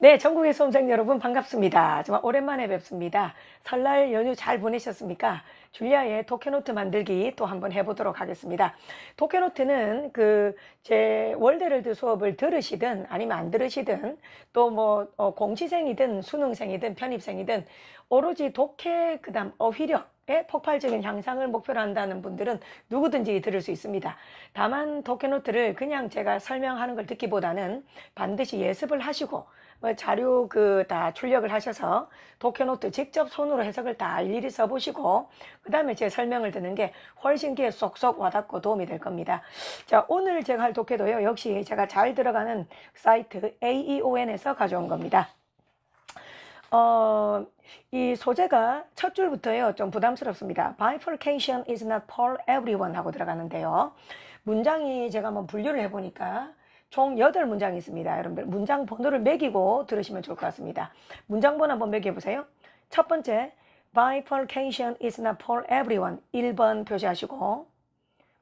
네, 전국의 수험생 여러분 반갑습니다. 정말 오랜만에 뵙습니다. 설날 연휴 잘 보내셨습니까? 줄리아의 도케노트 만들기 또 한번 해보도록 하겠습니다. 도케노트는 그 제 월드를드 수업을 들으시든 아니면 안 들으시든 또 뭐 공시생이든 수능생이든 편입생이든 오로지 독해 그다음 어휘력 의 폭발적인 향상을 목표로 한다는 분들은 누구든지 들을 수 있습니다. 다만 도케노트를 그냥 제가 설명하는 걸 듣기보다는 반드시 예습을 하시고 뭐 자료 그 다 출력을 하셔서 도쿄노트 직접 손으로 해석을 다 일일이 써보시고 그 다음에 제 설명을 듣는 게 훨씬 귀에 쏙쏙 와닿고 도움이 될 겁니다. 자 오늘 제가 할 독해도요 역시 제가 잘 들어가는 사이트 AEON에서 가져온 겁니다. 어, 이 소재가 첫 줄부터요 좀 부담스럽습니다. Bifurcation is not for everyone 하고 들어가는데요. 문장이 제가 한번 분류를 해보니까 총 8문장이 있습니다. 여러분들 문장 번호를 매기고 들으시면 좋을 것 같습니다. 문장 번호 한번 매겨보세요. 첫 번째 Bifurcation is not for everyone 1번 표시하시고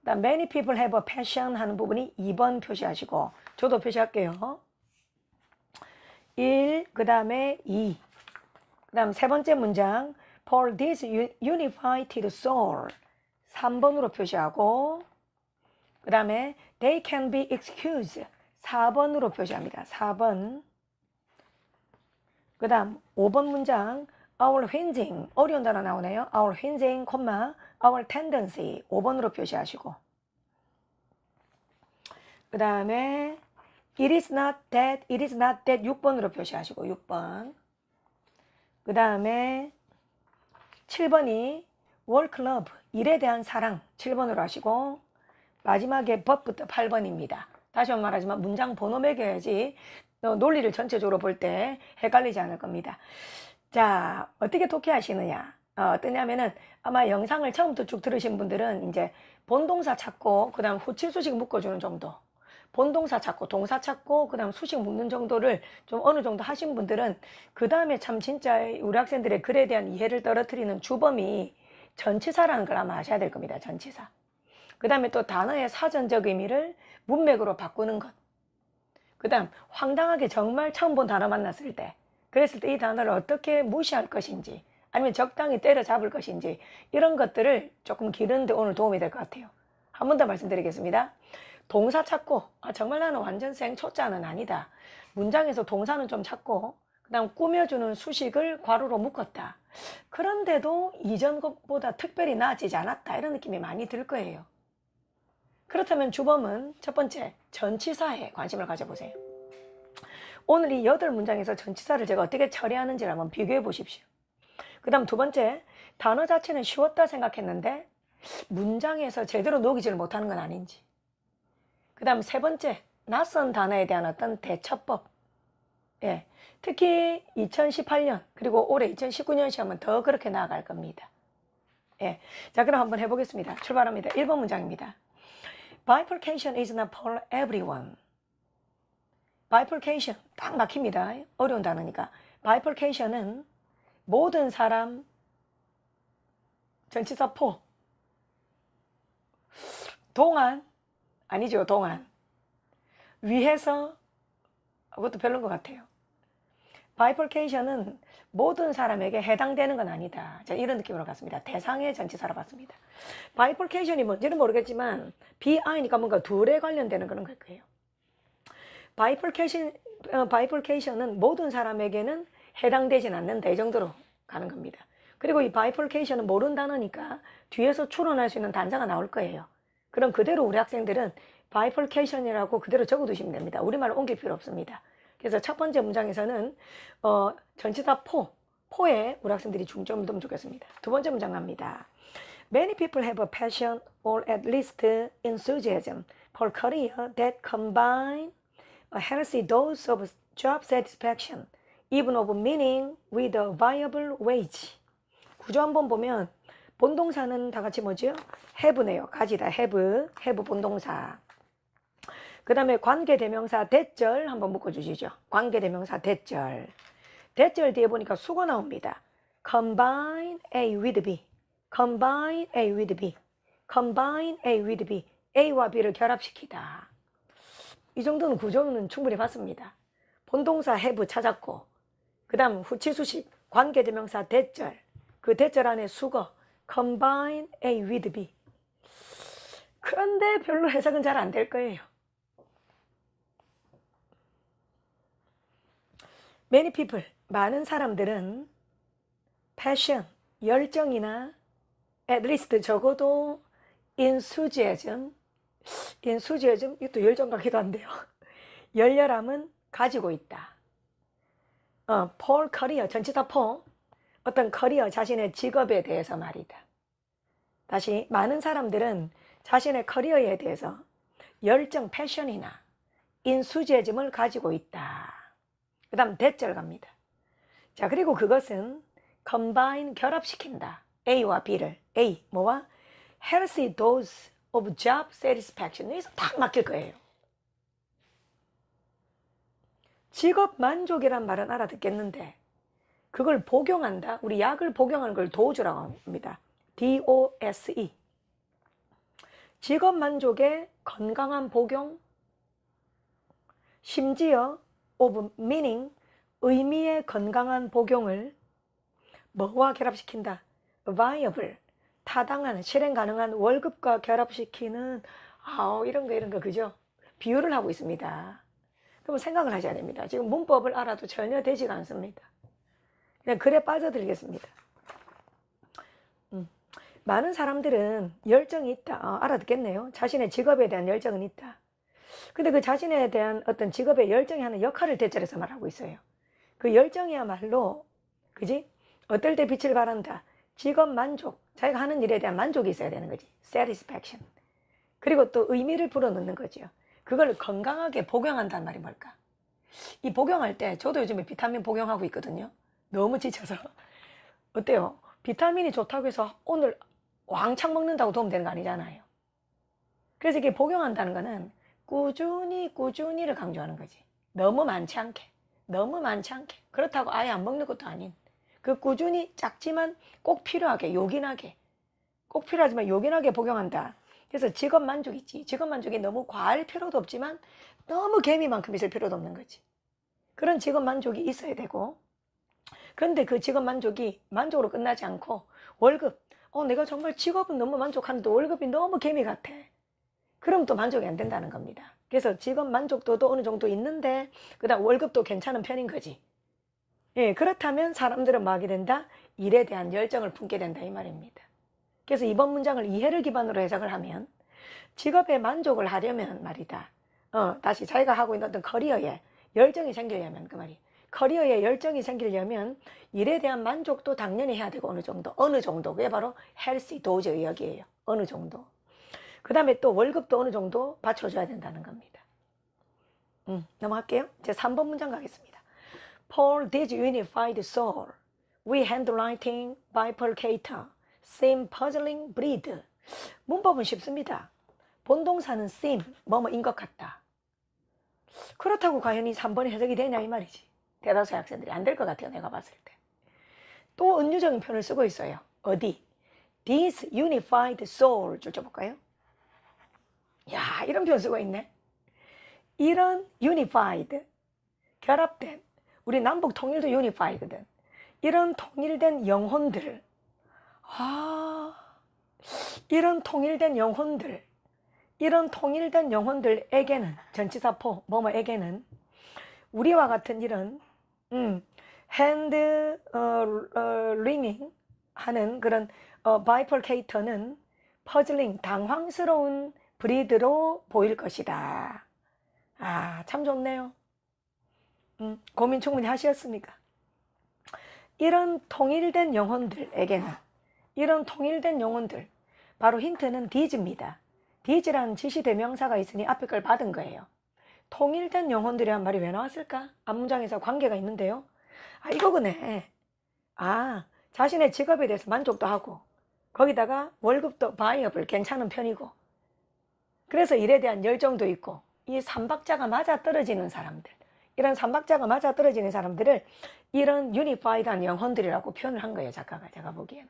그다음 Many people have a passion 하는 부분이 2번 표시하시고 저도 표시할게요. 1, 그 다음에 2. 그 다음 세 번째 문장 For this unified soul 3번으로 표시하고 그 다음에 They can be excused 4번으로 표시합니다. 4번. 그 다음 5번 문장 our whinging 어려운 단어 나오네요. our whinging, our tendency 5번으로 표시하시고 그 다음에 it is not that, it is not that 6번으로 표시하시고 6번 그 다음에 7번이 work love 일에 대한 사랑 7번으로 하시고 마지막에 법부터 8번입니다. 다시 말하지만 문장 번호 매겨야지 논리를 전체적으로 볼 때 헷갈리지 않을 겁니다. 자, 어떻게 독해하시느냐? 어, 뜨냐면은 아마 영상을 처음부터 쭉 들으신 분들은 이제 본동사 찾고 그 다음 후치 수식 묶어주는 정도 본동사 찾고 동사 찾고 그 다음 수식 묶는 정도를 좀 어느 정도 하신 분들은 그 다음에 참 진짜 우리 학생들의 글에 대한 이해를 떨어뜨리는 주범이 전치사라는 걸 아마 아셔야 될 겁니다. 전치사. 그 다음에 또 단어의 사전적 의미를 문맥으로 바꾸는 것. 그 다음 황당하게 정말 처음 본 단어 만났을 때 그랬을 때 이 단어를 어떻게 무시할 것인지 아니면 적당히 때려잡을 것인지 이런 것들을 조금 기르는데 오늘 도움이 될 것 같아요. 한 번 더 말씀드리겠습니다. 동사 찾고 아, 정말 나는 완전 생초자는 아니다. 문장에서 동사는 좀 찾고 그 다음 꾸며주는 수식을 괄호로 묶었다. 그런데도 이전 것보다 특별히 나아지지 않았다. 이런 느낌이 많이 들 거예요. 그렇다면 주범은 첫 번째 전치사에 관심을 가져보세요. 오늘 이 여덟 문장에서 전치사를 제가 어떻게 처리하는지를 한번 비교해 보십시오. 그 다음 두 번째 단어 자체는 쉬웠다 생각했는데 문장에서 제대로 녹이지를 못하는 건 아닌지. 그 다음 세 번째 낯선 단어에 대한 어떤 대처법. 예, 특히 2018년 그리고 올해 2019년 시험은 더 그렇게 나아갈 겁니다. 예, 자 그럼 한번 해보겠습니다. 출발합니다. 1번 문장입니다. Bifurcation is not for everyone. Bifurcation 딱 막힙니다. 어려운 단어니까. Bifurcation은 모든 사람 전치사 포 동안 아니죠 동안 위해서 그것도 별론 것 같아요. Bifurcation은 모든 사람에게 해당되는 건 아니다. 자, 이런 느낌으로 갔습니다. 대상의 전치사로 봤습니다. Bifurcation이 뭔지는 모르겠지만 BI니까 뭔가 둘에 관련되는 그런 걸 거예요. Bifurcation, 어, Bifurcation은 모든 사람에게는 해당되진 않는다. 이 정도로 가는 겁니다. 그리고 이 모르는 단어니까 뒤에서 추론할 수 있는 단자가 나올 거예요. 그럼 그대로 우리 학생들은 Bifurcation이라고 그대로 적어두시면 됩니다. 우리말로 옮길 필요 없습니다. 그래서 첫 번째 문장에서는 어, 전치사 포, 포에 우리 학생들이 중점을 두면 좋겠습니다. 두 번째 문장 갑니다. Many people have a passion or at least enthusiasm for career that combine a healthy dose of job satisfaction, even of meaning with a viable wage. 구조 한번 보면 본동사는 다 같이 뭐죠? have네요. 가지다. have, have 본동사. 그 다음에 관계대명사 대절 한번 묶어주시죠. 관계대명사 대절. 대절 뒤에 보니까 수거 나옵니다. combine A with B. combine A with B. combine A with B. A와 B를 결합시키다. 이 정도는 구조는 충분히 봤습니다. 본동사 have 찾았고 그 다음 후치수식 관계대명사 대절 그 대절 안에 수거 combine A with B 그런데 별로 해석은 잘 안 될 거예요. Many people, 많은 사람들은 passion, 열정이나 at least 적어도 enthusiasm, enthusiasm, 이것도 열정 같기도 한데요. 열렬함은 가지고 있다. 어, 폴 커리어, 전치사 포, 어떤 커리어, 자신의 직업에 대해서 말이다. 다시, 많은 사람들은 자신의 커리어에 대해서 열정, 패션이나 인수재즘을 가지고 있다. 그 다음 대절 갑니다. 자, 그리고 그것은 combine, 결합시킨다. A와 B를. A, 뭐와? healthy dose of job satisfaction. 여기서 딱 맡길 거예요. 직업 만족이란 말은 알아듣겠는데 그걸 복용한다. 우리 약을 복용하는 걸 도주라고 합니다. DOSE. 직업 만족의 건강한 복용, 심지어 of meaning, 의미의 건강한 복용을 뭐와 결합시킨다? viable, 타당한, 실행 가능한 월급과 결합시키는 아 이런 거 이런 거 그죠? 비유를 하고 있습니다. 그럼 생각을 하셔야 됩니다. 지금 문법을 알아도 전혀 되지가 않습니다. 그냥 글에 빠져들겠습니다. 음. 많은 사람들은 열정이 있다. 어, 알아듣겠네요. 자신의 직업에 대한 열정은 있다. 근데 그 자신에 대한 어떤 직업의 열정이 하는 역할을 대절해서 말하고 있어요. 그 열정이야말로, 그지? 어떨 때 빛을 발한다. 직업 만족, 자기가 하는 일에 대한 만족이 있어야 되는 거지. satisfaction. 그리고 또 의미를 불어넣는 거죠. 그걸 건강하게 복용한다는 말이 뭘까? 이 복용할 때 저도 요즘에 비타민 복용하고 있거든요. 너무 지쳐서. 어때요? 비타민이 좋다고 해서 오늘 왕창 먹는다고 도움 되는 거 아니잖아요. 그래서 이게 복용한다는 거는 꾸준히 꾸준히를 강조하는 거지. 너무 많지 않게. 너무 많지 않게. 그렇다고 아예 안 먹는 것도 아닌. 그 꾸준히 작지만 꼭 필요하게, 요긴하게. 꼭 필요하지만 요긴하게 복용한다. 그래서 직업 만족 있지. 직업 만족이 너무 과할 필요도 없지만 너무 개미만큼 있을 필요도 없는 거지. 그런 직업 만족이 있어야 되고. 그런데 그 직업 만족이 만족으로 끝나지 않고 월급. 어, 내가 정말 직업은 너무 만족하는데 월급이 너무 개미 같아. 그럼 또 만족이 안 된다는 겁니다. 그래서 직업 만족도도 어느 정도 있는데 그다음 월급도 괜찮은 편인 거지. 예, 그렇다면 사람들은 뭐 하게 된다? 일에 대한 열정을 품게 된다 이 말입니다. 그래서 이번 문장을 이해를 기반으로 해석을 하면 직업에 만족을 하려면 말이다. 어, 다시 자기가 하고 있는 어떤 커리어에 열정이 생기려면 그 말이 커리어에 열정이 생기려면 일에 대한 만족도 당연히 해야 되고 어느 정도 어느 정도 그게 바로 헬시 도저 의 역이에요. 어느 정도. 그 다음에 또 월급도 어느 정도 받쳐줘야 된다는 겁니다. 음, 넘어갈게요. 제 3번 문장 가겠습니다. For this unified soul, we handwriting bifurcator, same puzzling breed. 문법은 쉽습니다. 본동사는 seem, 뭐뭐인 것 같다. 그렇다고 과연 이 3번이 해석이 되냐 이 말이지. 대다수 학생들이 안 될 것 같아요. 내가 봤을 때. 또 은유적인 표현을 쓰고 있어요. 어디? This unified soul 줄 줘볼까요? 야 이런 쓰고 있네. 이런 unified 결합된 우리 남북 통일도 unified거든. 이런 통일된 영혼들 아 이런 통일된 영혼들 이런 통일된 영혼들에게는 전치사포 뭐뭐에게는 우리와 같은 이런 음, 핸드 어, 어, 링잉 하는 그런 어, 바이펄케이터는 퍼즐링 당황스러운 브리드로 보일 것이다. 아, 참 좋네요. 음, 고민 충분히 하셨습니까? 이런 통일된 영혼들에게는, 이런 통일된 영혼들, 바로 힌트는 디즈입니다. 디즈라는 지시대명사가 있으니 앞에 걸 받은 거예요. 통일된 영혼들이란 말이 왜 나왔을까? 앞문장에서 관계가 있는데요. 아, 이거구네. 아, 자신의 직업에 대해서 만족도 하고, 거기다가 월급도 바이업을 괜찮은 편이고, 그래서 일에 대한 열정도 있고 이 삼박자가 맞아 떨어지는 사람들 이런 삼박자가 맞아 떨어지는 사람들을 이런 유니파이드한 영혼들이라고 표현을 한 거예요 작가가 제가 보기에는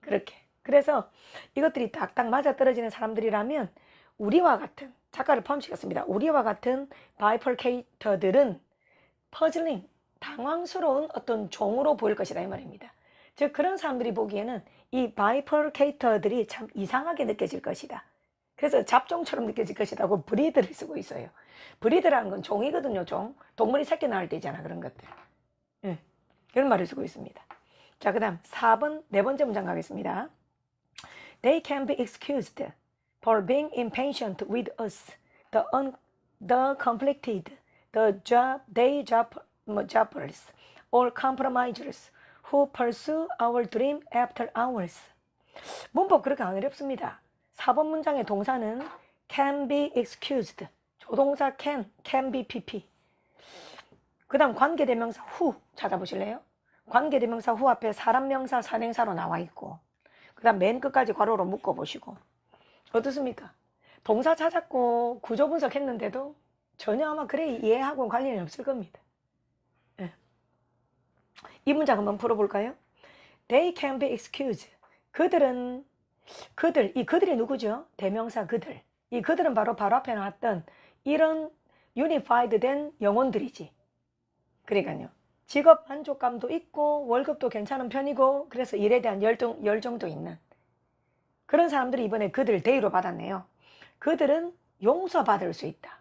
그렇게 그래서 이것들이 딱딱 맞아 떨어지는 사람들이라면 우리와 같은 작가를 포함시켰습니다 우리와 같은 바이펄케이터들은 퍼즐링, 당황스러운 어떤 종으로 보일 것이다 이 말입니다. 즉 그런 사람들이 보기에는 이 바이퍼케이터들이 참 이상하게 느껴질 것이다. 그래서 잡종처럼 느껴질 것이라고 브리드를 쓰고 있어요. 브리드라는 건 종이거든요, 종. 동물이 새끼 낳을 때 있잖아, 그런 것들. 예, 그런 말을 쓰고 있습니다. 자, 그 다음 4번, 네 번째 문장 가겠습니다. They can be excused for being impatient with us, the, un, the conflicted, the job, day job, 뭐, jobbers, or compromisers who pursue our dream after hours. 문법 그렇게 안 어렵습니다. 4번 문장의 동사는 can be excused. 조동사 can, can be pp. 그 다음 관계대명사 who 찾아보실래요? 관계대명사 who 앞에 사람명사, 산행사로 나와 있고 그 다음 맨 끝까지 괄호로 묶어보시고 어떻습니까? 동사 찾았고 구조 분석했는데도 전혀 아마 그래 이해하고 관련이 없을 겁니다. 예. 이 문장 한번 풀어볼까요? They can be excused. 그들은 그들, 이 그들이 누구죠? 대명사 그들. 이 그들은 바로 바로 앞에 나왔던 이런 유니파이드 된 영혼들이지. 그러니까요. 직업 만족감도 있고 월급도 괜찮은 편이고 그래서 일에 대한 열정, 열정도 있는 그런 사람들이 이번에 그들 대의로 받았네요. 그들은 용서받을 수 있다.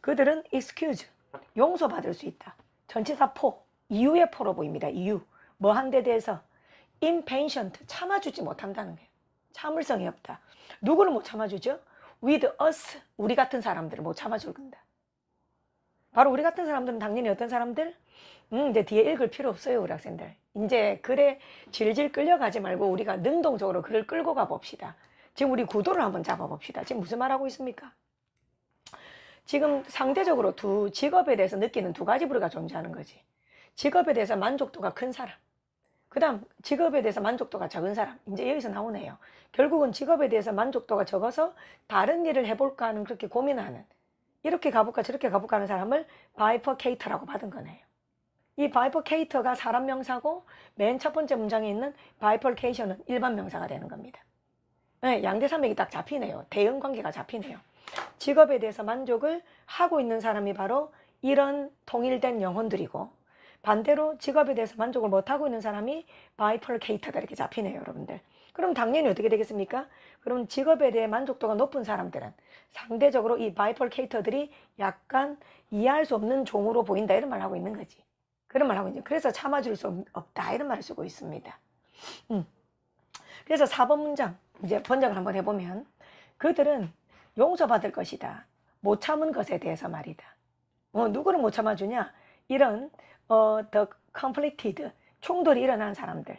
그들은 excuse, 용서받을 수 있다. 전치사 포, 이유의 포로 보입니다. 이유. 뭐한 데 대해서 impatient, 참아주지 못한다는 거예요. 참을성이 없다. 누구를 못 참아주죠? with us, 우리 같은 사람들을 못 참아줄 건다. 바로 우리 같은 사람들은 당연히 어떤 사람들? 음, 이제 뒤에 읽을 필요 없어요, 우리 학생들. 이제 글에 질질 끌려가지 말고 우리가 능동적으로 글을 끌고 가봅시다. 지금 우리 구도를 한번 잡아봅시다. 지금 무슨 말하고 있습니까? 지금 상대적으로 두 직업에 대해서 느끼는 두 가지 부류가 존재하는 거지. 직업에 대해서 만족도가 큰 사람. 그 다음 직업에 대해서 만족도가 적은 사람. 이제 여기서 나오네요. 결국은 직업에 대해서 만족도가 적어서 다른 일을 해볼까 하는 그렇게 고민하는 이렇게 가볼까 저렇게 가볼까 하는 사람을 바이퍼케이터라고 받은 거네요. 이 바이퍼케이터가 사람 명사고 맨 첫 번째 문장에 있는 바이퍼케이션은 일반 명사가 되는 겁니다. 네, 양대산맥이 딱 잡히네요. 대응 관계가 잡히네요. 직업에 대해서 만족을 하고 있는 사람이 바로 이런 통일된 영혼들이고 반대로 직업에 대해서 만족을 못하고 있는 사람이 바이퍼케이터다 이렇게 잡히네요, 여러분들. 그럼 당연히 어떻게 되겠습니까? 그럼 직업에 대해 만족도가 높은 사람들은 상대적으로 이 바이퍼케이터들이 약간 이해할 수 없는 종으로 보인다 이런 말 하고 있는 거지. 그런 말 하고 있는 그래서 참아줄 수 없다 이런 말을 쓰고 있습니다. 음. 그래서 4번 문장 이제 번역을 한번 해보면 그들은 용서받을 것이다. 못 참은 것에 대해서 말이다. 어, 누구를 못 참아주냐? 이런 어, the conflicted 충돌이 일어난 사람들.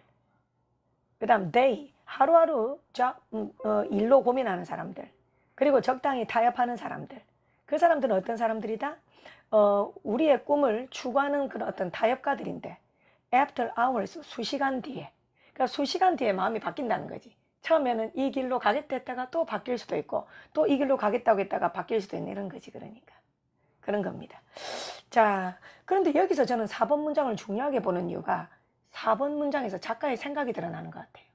그 다음 they 하루하루 자, 음, 어, 일로 고민하는 사람들. 그리고 적당히 타협하는 사람들. 그 사람들은 어떤 사람들이다? 어, 우리의 꿈을 추구하는 그런 어떤 타협가들인데 after hours 수시간 뒤에 그러니까 수시간 뒤에 마음이 바뀐다는 거지. 처음에는 이 길로 가겠다 했다가 또 바뀔 수도 있고 또 이 길로 가겠다고 했다가 바뀔 수도 있는 이런 거지 그러니까 그런 겁니다. 자 그런데 여기서 저는 4번 문장을 중요하게 보는 이유가 4번 문장에서 작가의 생각이 드러나는 것 같아요.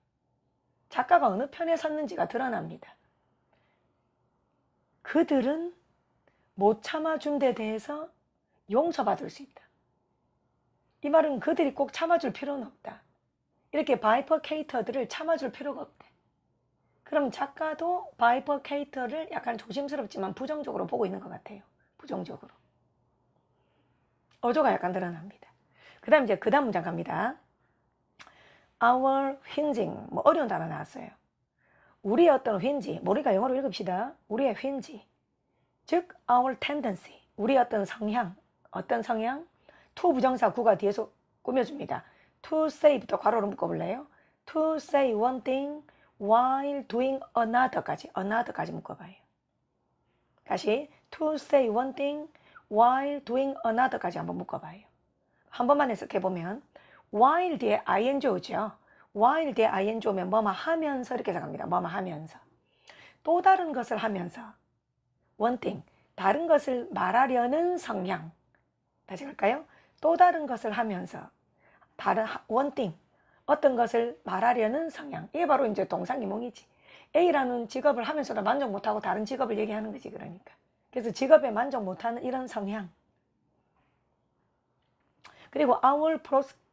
작가가 어느 편에 섰는지가 드러납니다. 그들은 못 참아준 데 대해서 용서받을 수 있다. 이 말은 그들이 꼭 참아줄 필요는 없다. 이렇게 바이퍼케이터들을 참아줄 필요가 없대. 그럼 작가도 바이퍼케이터를 약간 조심스럽지만 부정적으로 보고 있는 것 같아요. 부정적으로. 어조가 약간 드러납니다. 그 다음 이제 그 다음 문장 갑니다. Our whinging. 뭐 어려운 단어 나왔어요. 우리의 어떤 휜지. 우리가 영어로 읽읍시다. 우리의 휜지. 즉, our tendency. 우리의 어떤 성향. 어떤 성향? to 부정사 구가 뒤에서 꾸며줍니다. to say부터 괄호로 묶어볼래요? to say one thing while doing another까지. another까지 묶어봐요. 다시 to say one thing while doing another까지 한번 묶어봐요. 한 번만 해석해 보면 while 뒤에 ing 오죠. while 뒤에 ing 오면 뭐뭐 하면서 이렇게 해석합니다. 뭐뭐 하면서. 또 다른 것을 하면서 one thing, 다른 것을 말하려는 성향. 다시 갈까요? 또 다른 것을 하면서 다른 one thing, 어떤 것을 말하려는 성향. 이게 바로 이제 동상이몽이지. A라는 직업을 하면서도 만족 못하고 다른 직업을 얘기하는 거지 그러니까. 그래서 직업에 만족 못하는 이런 성향. 그리고 our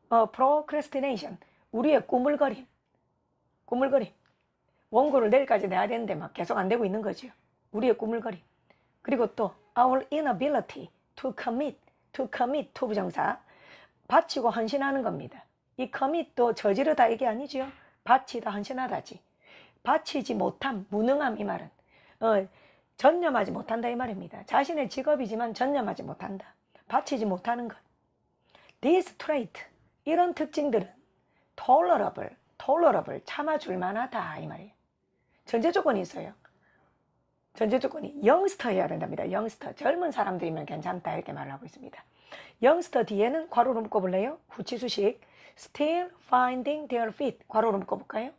어, procrastination. 우리의 꾸물거림. 꾸물거림. 원고를 내일까지 내야 되는데 막 계속 안 되고 있는 거죠. 우리의 꾸물거림. 그리고 또 our inability to commit, to commit to 부정사. 바치고 헌신하는 겁니다. 이 commit도 저지르다 이게 아니죠. 바치다 헌신하다지. 바치지 못함, 무능함 이 말은 어, 전념하지 못한다 이 말입니다. 자신의 직업이지만 전념하지 못한다. 바치지 못하는 것. These trait 이런 특징들은 tolerable, tolerable 참아줄 만하다 이 말이에요. 전제 조건이 있어요. 전제 조건이 영스터여야 된답니다. 영스터 젊은 사람들이면 괜찮다 이렇게 말을 하고 있습니다. 영스터 뒤에는 괄호로 묶어볼래요? 후치수식 still finding their feet 괄호로 묶어볼까요?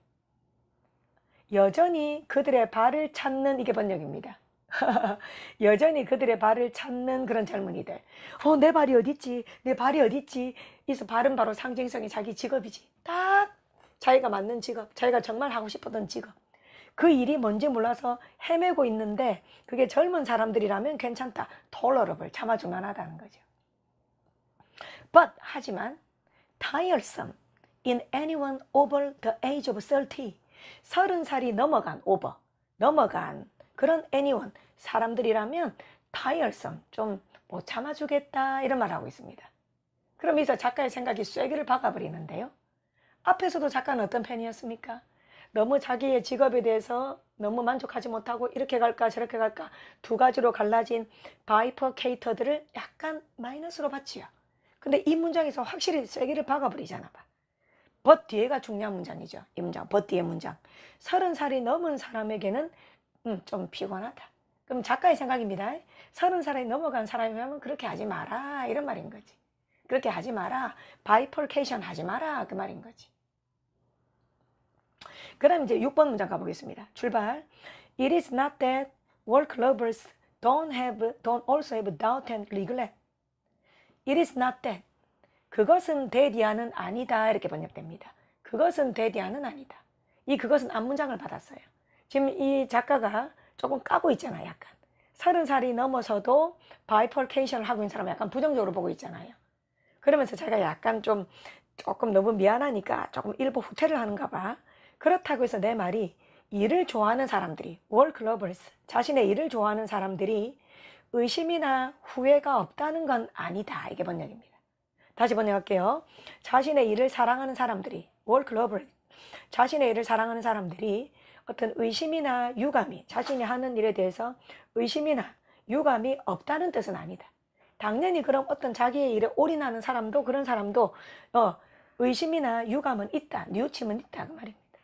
여전히 그들의 발을 찾는 이게 번역입니다. 여전히 그들의 발을 찾는 그런 젊은이들. 어, 내 발이 어딨지? 내 발이 어딨지? 이서 발은 바로 상징성이 자기 직업이지. 딱 자기가 맞는 직업, 자기가 정말 하고 싶었던 직업. 그 일이 뭔지 몰라서 헤매고 있는데 그게 젊은 사람들이라면 괜찮다. tolerable, 참아줄 만하다는 거죠. But 하지만 tiresome in anyone over the age of 30. 서른 살이 넘어간 over, 넘어간 그런 anyone 사람들이라면 tiresome 좀 못 참아주겠다 이런 말 하고 있습니다. 그럼 여기서 작가의 생각이 쐐기를 박아버리는데요. 앞에서도 작가는 어떤 팬이었습니까? 너무 자기의 직업에 대해서 너무 만족하지 못하고 이렇게 갈까 저렇게 갈까 두 가지로 갈라진 바이퍼케이터들을 약간 마이너스로 봤지요. 근데 이 문장에서 확실히 쐐기를 박아버리잖아 봐. 벗 뒤에가 중요한 문장이죠. 이 문장, 벗 뒤의 문장. 서른 살이 넘은 사람에게는 음, 좀 피곤하다. 그럼 작가의 생각입니다. 서른 살이 넘어간 사람이면 그렇게 하지 마라 이런 말인 거지. 그렇게 하지 마라. 바이폴케이션 하지 마라 그 말인 거지. 그 다음 이제 6번 문장 가보겠습니다. 출발. It is not that work lovers don't have, don't also have doubt and regret. It is not that. 그것은 대디아는 아니다. 이렇게 번역됩니다. 그것은 대디아는 아니다. 이 그것은 앞문장을 받았어요. 지금 이 작가가 조금 까고 있잖아요. 약간. 서른 살이 넘어서도 바이펄케이션을 하고 있는 사람을 약간 부정적으로 보고 있잖아요. 그러면서 제가 약간 좀 조금 너무 미안하니까 조금 일부 후퇴를 하는가 봐. 그렇다고 해서 내 말이 일을 좋아하는 사람들이 lovers 자신의 일을 좋아하는 사람들이 의심이나 후회가 없다는 건 아니다. 이게 번역입니다. 다시 번역할게요. 자신의 일을 사랑하는 사람들이 lovers 자신의 일을 사랑하는 사람들이 어떤 의심이나 유감이 자신이 하는 일에 대해서 의심이나 유감이 없다는 뜻은 아니다. 당연히 그럼 어떤 자기의 일에 올인하는 사람도 그런 사람도 어, 의심이나 유감은 있다. 뉘우침은 있다. 그 말입니다.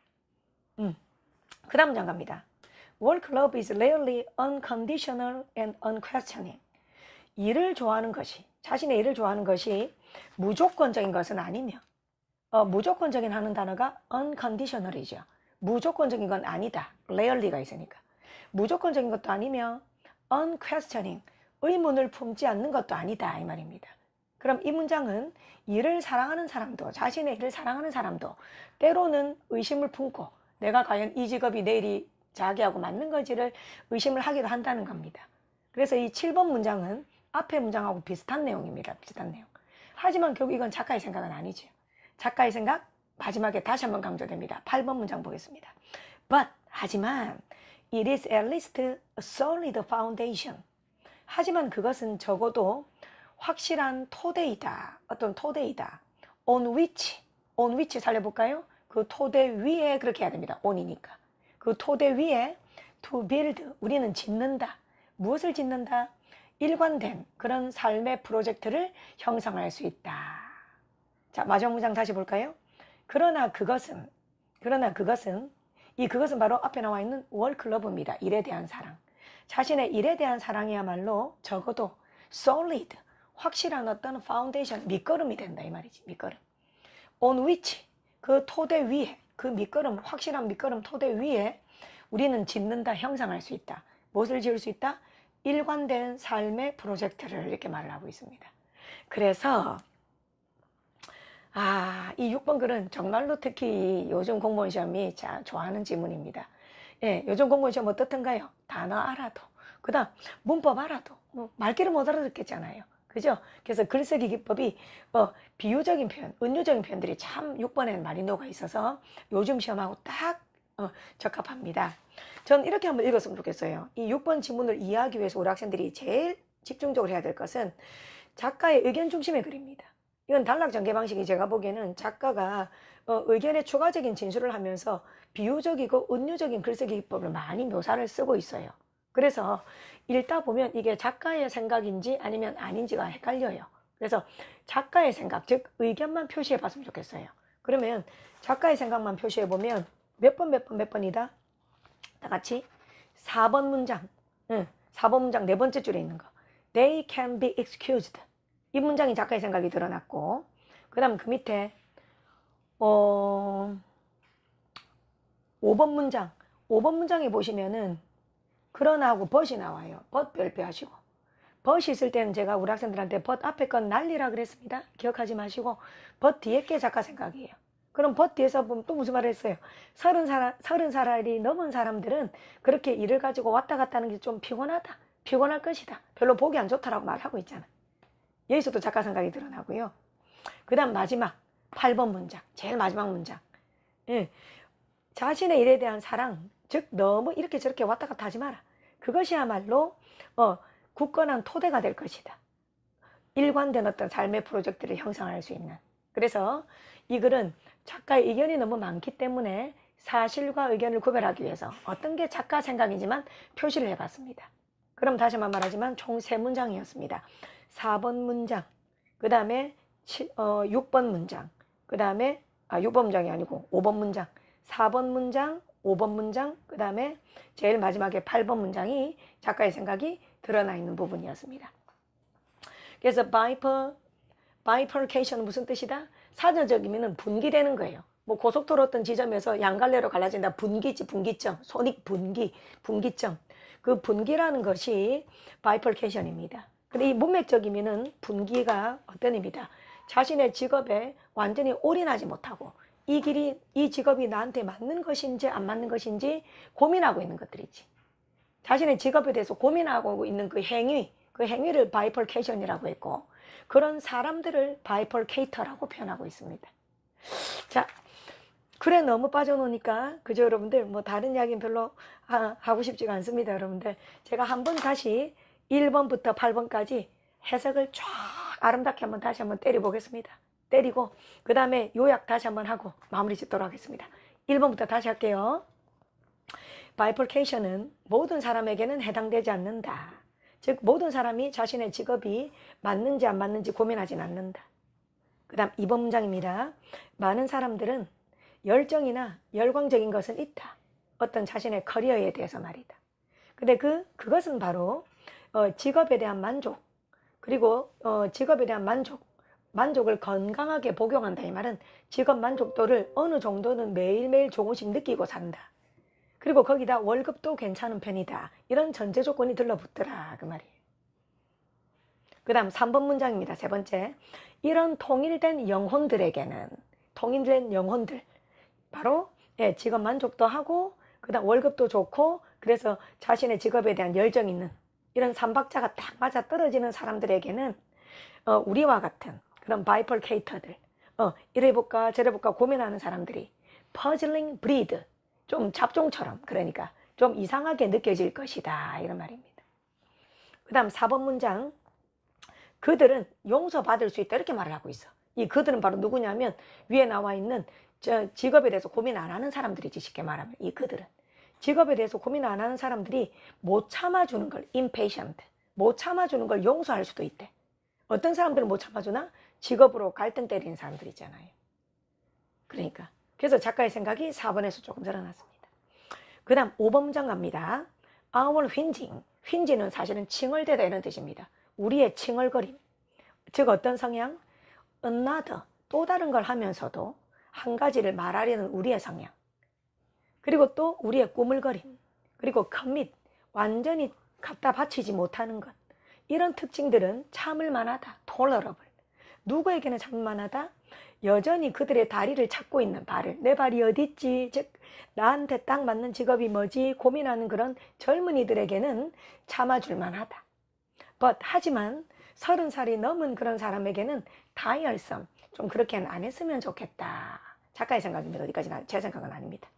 음. 그 다음 장 갑니다. Work love is rarely unconditional and unquestioning. 일을 좋아하는 것이, 자신의 일을 좋아하는 것이 무조건적인 것은 아니며, 어, 무조건적인 하는 단어가 unconditional이죠. 무조건적인 건 아니다. rarely가 있으니까. 무조건적인 것도 아니며, unquestioning, 의문을 품지 않는 것도 아니다. 이 말입니다. 그럼 이 문장은 일을 사랑하는 사람도, 자신의 일을 사랑하는 사람도 때로는 의심을 품고 내가 과연 이 직업이 내일이 자기하고 맞는 건지를 의심을 하기도 한다는 겁니다. 그래서 이 7번 문장은 앞의 문장하고 비슷한 내용입니다. 비슷한 내용. 하지만 결국 이건 작가의 생각은 아니죠. 작가의 생각 마지막에 다시 한번 강조됩니다. 8번 문장 보겠습니다. But 하지만 it is at least a solid foundation. 하지만 그것은 적어도 확실한 토대이다. 어떤 토대이다. on which, on which 살려볼까요? 그 토대 위에 그렇게 해야 됩니다. on이니까. 그 토대 위에 to build, 우리는 짓는다. 무엇을 짓는다? 일관된 그런 삶의 프로젝트를 형성할 수 있다. 자, 마지막 문장 다시 볼까요? 그러나 그것은, 그러나 그것은, 이 그것은 바로 앞에 나와 있는 월클럽입니다. 일에 대한 사랑. 자신의 일에 대한 사랑이야말로 적어도 solid, 확실한 어떤 파운데이션, 밑거름이 된다 이 말이지. 밑거름. on which 그 토대 위에 그 밑거름 확실한 밑거름 토대 위에 우리는 짓는다 형성할 수 있다. 무엇을 지을 수 있다? 일관된 삶의 프로젝트를 이렇게 말을 하고 있습니다. 그래서 아, 이 6번 글은 정말로 특히 요즘 공무원 시험이 자, 좋아하는 지문입니다. 예, 요즘 공무원 시험 어떻던가요? 단어 알아도, 그 다음 문법 알아도, 뭐 말귀를 못 알아듣겠잖아요. 그죠? 그래서 글쓰기 기법이 어, 비유적인 표현, 은유적인 표현들이 참 6번에는 많이 녹아 있어서 요즘 시험하고 딱 어, 적합합니다. 전 이렇게 한번 읽었으면 좋겠어요. 이 6번 지문을 이해하기 위해서 우리 학생들이 제일 집중적으로 해야 될 것은 작가의 의견 중심의 글입니다. 이건 단락 전개 방식이 제가 보기에는 작가가 어, 의견의 추가적인 진술을 하면서 비유적이고 은유적인 글쓰기 기법을 많이 묘사를 쓰고 있어요. 그래서 읽다 보면 이게 작가의 생각인지 아니면 아닌지가 헷갈려요. 그래서 작가의 생각, 즉 의견만 표시해 봤으면 좋겠어요. 그러면 작가의 생각만 표시해 보면 몇 번, 몇 번, 몇 번이다? 다 같이 4번 문장. 응, 4번 문장 네 번째 줄에 있는 거. They can be excused. 이 문장이 작가의 생각이 드러났고, 그 다음 그 밑에, 어, 5번 문장. 5번 문장에 보시면은, 그러나 하고 벗이 나와요. 벗 별표하시고. 벗이 있을 때는 제가 우리 학생들한테 벗 앞에 건 난리라 그랬습니다. 기억하지 마시고, 벗 뒤에 게 작가 생각이에요. 그럼 벗 뒤에서 보면 또 무슨 말을 했어요? 서른 살, 서른 살이 넘은 사람들은 그렇게 일을 가지고 왔다 갔다 하는 게 좀 피곤하다. 피곤할 것이다. 별로 보기 안 좋다라고 말하고 있잖아. 여기서도 작가 생각이 드러나고요. 그 다음 마지막 8번 문장. 제일 마지막 문장. 예. 자신의 일에 대한 사랑, 즉 너무 이렇게 저렇게 왔다 갔다 하지 마라. 그것이야말로 어, 굳건한 토대가 될 것이다. 일관된 어떤 삶의 프로젝트를 형성할 수 있는. 그래서 이 글은 작가의 의견이 너무 많기 때문에 사실과 의견을 구별하기 위해서 어떤 게 작가 생각이지만 표시를 해봤습니다. 그럼 다시 한번 말하지만 총 세 문장이었습니다. 4번 문장, 그 다음에 어, 6번 문장, 그 다음에 아 6번 문장이 아니고 5번 문장, 4번 문장, 5번 문장, 그 다음에 제일 마지막에 8번 문장이 작가의 생각이 드러나 있는 부분이었습니다. 그래서 바이퍼, 바이퍼케이션은 무슨 뜻이다? 사전적이면 분기되는 거예요. 뭐 고속도로 어떤 지점에서 양갈래로 갈라진다. 분기지, 분기점, 손익 분기, 분기점. 그 분기라는 것이 바이펄케이션입니다. 근데 이 문맥적이면은 분기가 어떤 의미다? 자신의 직업에 완전히 올인하지 못하고 이 길이, 이 직업이 나한테 맞는 것인지 안 맞는 것인지 고민하고 있는 것들이지. 자신의 직업에 대해서 고민하고 있는 그 행위, 그 행위를 바이펄케이션이라고 했고, 그런 사람들을 바이펄케이터라고 표현하고 있습니다. 자, 글에 너무 빠져놓으니까 그저 여러분들 뭐 다른 이야기는 별로 하, 고 싶지가 않습니다 여러분들 제가 한번 다시 1번부터 8번까지 해석을 쫙 아름답게 한번 다시 한번 때려 보겠습니다 때리고 그 다음에 요약 다시 한번 하고 마무리 짓도록 하겠습니다 1번부터 다시 할게요 바이펄케이션은 모든 사람에게는 해당되지 않는다 즉 모든 사람이 자신의 직업이 맞는지 안 맞는지 고민하진 않는다. 그 다음 2번 문장입니다. 많은 사람들은 열정이나 열광적인 것은 있다. 어떤 자신의 커리어에 대해서 말이다. 근데 그, 그것은 바로 어, 직업에 대한 만족, 그리고 어, 직업에 대한 만족, 만족을 건강하게 복용한다. 이 말은 직업 만족도를 어느 정도는 매일매일 조금씩 느끼고 산다. 그리고 거기다 월급도 괜찮은 편이다. 이런 전제 조건이 들러붙더라. 그 말이에요. 그 다음 3번 문장입니다. 세 번째. 이런 통일된 영혼들에게는, 통일된 영혼들. 바로, 예, 직업 만족도 하고, 그 다음 월급도 좋고, 그래서 자신의 직업에 대한 열정 있는 이런 삼박자가 딱 맞아 떨어지는 사람들에게는, 어, 우리와 같은 그런 바이펄케이터들, 어, 이래 볼까 저래 볼까 고민하는 사람들이 퍼즐링 브리드, 좀 잡종처럼 그러니까 좀 이상하게 느껴질 것이다 이런 말입니다. 그 다음 4번 문장 그들은 용서받을 수 있다 이렇게 말을 하고 있어. 이 그들은 바로 누구냐면 위에 나와 있는 저 직업에 대해서 고민 안 하는 사람들이지 쉽게 말하면 이 그들은 직업에 대해서 고민 안 하는 사람들이 못 참아주는 걸 impatient 못 참아주는 걸 용서할 수도 있대. 어떤 사람들은 못 참아주나 직업으로 갈등 때리는 사람들 있잖아요. 그러니까 그래서 작가의 생각이 4번에서 조금 드러났습니다. 그 다음 5번 문장 갑니다. Our 휜징. 휜지는 사실은 칭얼대다 이런 뜻입니다. 우리의 칭얼거림. 즉 어떤 성향? another. 또 다른 걸 하면서도 한 가지를 말하려는 우리의 성향. 그리고 또 우리의 꾸물거림. 그리고 commit. 완전히 갖다 바치지 못하는 것. 이런 특징들은 참을 만하다. tolerable. 누구에게는 참을 만하다? 여전히 그들의 다리를 찾고 있는 발을 내 발이 어딨지 즉 나한테 딱 맞는 직업이 뭐지 고민하는 그런 젊은이들에게는 참아줄 만하다. But 하지만 서른 살이 넘은 그런 사람에게는 다이얼섬 좀 그렇게는 안 했으면 좋겠다. 작가의 생각입니다. 어디까지나 제 생각은 아닙니다.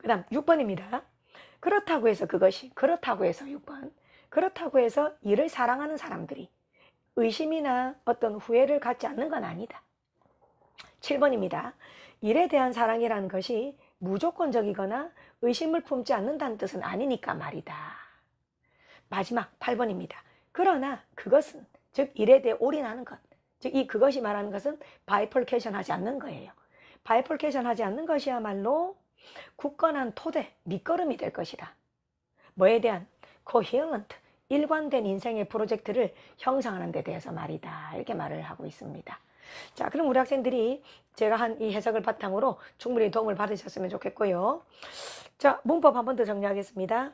그 다음 6번입니다. 그렇다고 해서 그것이 그렇다고 해서 6번 그렇다고 해서 일을 사랑하는 사람들이 의심이나 어떤 후회를 갖지 않는 건 아니다. 7번입니다. 일에 대한 사랑이라는 것이 무조건적이거나 의심을 품지 않는다는 뜻은 아니니까 말이다. 마지막 8번입니다. 그러나 그것은 즉 일에 대해 올인하는 것. 즉 이 그것이 말하는 것은 바이폴케이션 하지 않는 거예요. 바이폴케이션 하지 않는 것이야말로 굳건한 토대, 밑거름이 될 것이다. 뭐에 대한 coherent, 일관된 인생의 프로젝트를 형성하는 데 대해서 말이다. 이렇게 말을 하고 있습니다. 자, 그럼 우리 학생들이 제가 한 이 해석을 바탕으로 충분히 도움을 받으셨으면 좋겠고요. 자, 문법 한 번 더 정리하겠습니다.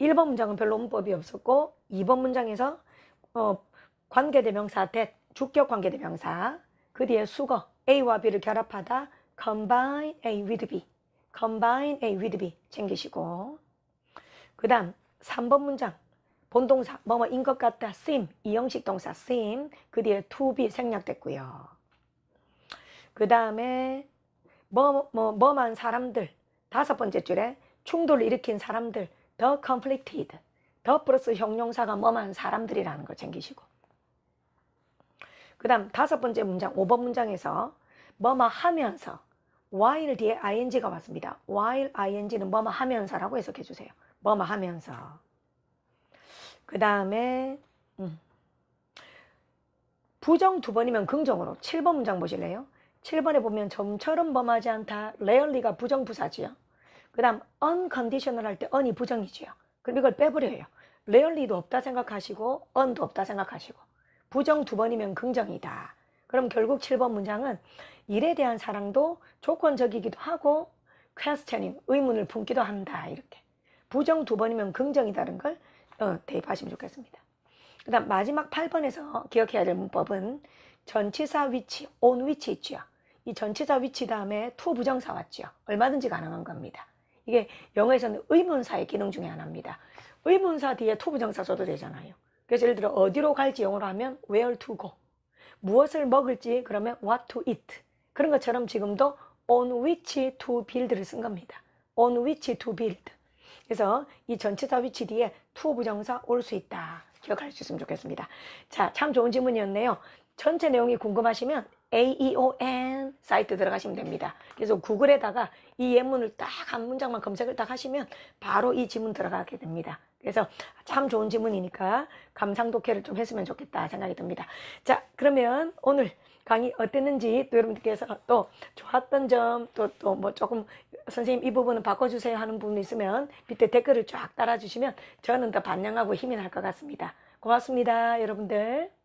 1번 문장은 별로 문법이 없었고 2번 문장에서 어, 관계대명사 that, 주격 관계대명사 그 뒤에 수거 A와 B를 결합하다 combine A with B. combine A with B 챙기시고. 그 다음 3번 문장. 본동사 뭐뭐인 것 같다. seem 이형식 동사 seem 그 뒤에 to be 생략됐고요. 그 다음에 뭐, 뭐, 뭐만 사람들 다섯 번째 줄에 충돌을 일으킨 사람들 the conflicted 더 플러스 형용사가 뭐만 사람들이라는 거 챙기시고. 그 다음 다섯 번째 문장 5번 문장에서 뭐뭐 하면서 while 뒤에 ing가 왔습니다. while ing는 뭐뭐 하면서라고 해석해 주세요. 뭐뭐 하면서 그 다음에 음. 부정 두 번이면 긍정으로 7번 문장 보실래요? 7번에 보면 점처럼 범하지 않다. rarely가 부정부사지요. 그 다음 unconditional 할 때 un이 부정이지요. 그럼 이걸 빼버려요. rarely도 없다 생각하시고 un도 없다 생각하시고 부정 두 번이면 긍정이다. 그럼 결국 7번 문장은 일에 대한 사랑도 조건적이기도 하고 questioning, 의문을 품기도 한다. 이렇게. 부정 두 번이면 긍정이다는 걸 어, 대입하시면 좋겠습니다. 그 다음 마지막 8번에서 기억해야 될 문법은 전치사 위치, on 위치 있죠. 이 전치사 위치 다음에 to 부정사 왔죠. 얼마든지 가능한 겁니다. 이게 영어에서는 의문사의 기능 중에 하나입니다. 의문사 뒤에 to 부정사 써도 되잖아요. 그래서 예를 들어 어디로 갈지 영어로 하면 where to go. 무엇을 먹을지 그러면 what to eat. 그런 것처럼 지금도 on which to build를 쓴 겁니다. on which to build. 그래서 이 전치사 위치 뒤에 to 부정사 올 수 있다. 기억할 수 있으면 좋겠습니다. 자, 참 좋은 질문이었네요. 전체 내용이 궁금하시면 AEON 사이트 들어가시면 됩니다. 그래서 구글에다가 이 예문을 딱 한 문장만 검색을 딱 하시면 바로 이 지문 들어가게 됩니다. 그래서 참 좋은 지문이니까 감상 독해를 좀 했으면 좋겠다 생각이 듭니다. 자, 그러면 오늘 강의 어땠는지 또 여러분들께서 또 좋았던 점 또 또 뭐 조금 선생님 이 부분은 바꿔주세요 하는 부분이 있으면 밑에 댓글을 쫙 달아주시면 저는 더 반영하고 힘이 날 것 같습니다. 고맙습니다, 여러분들.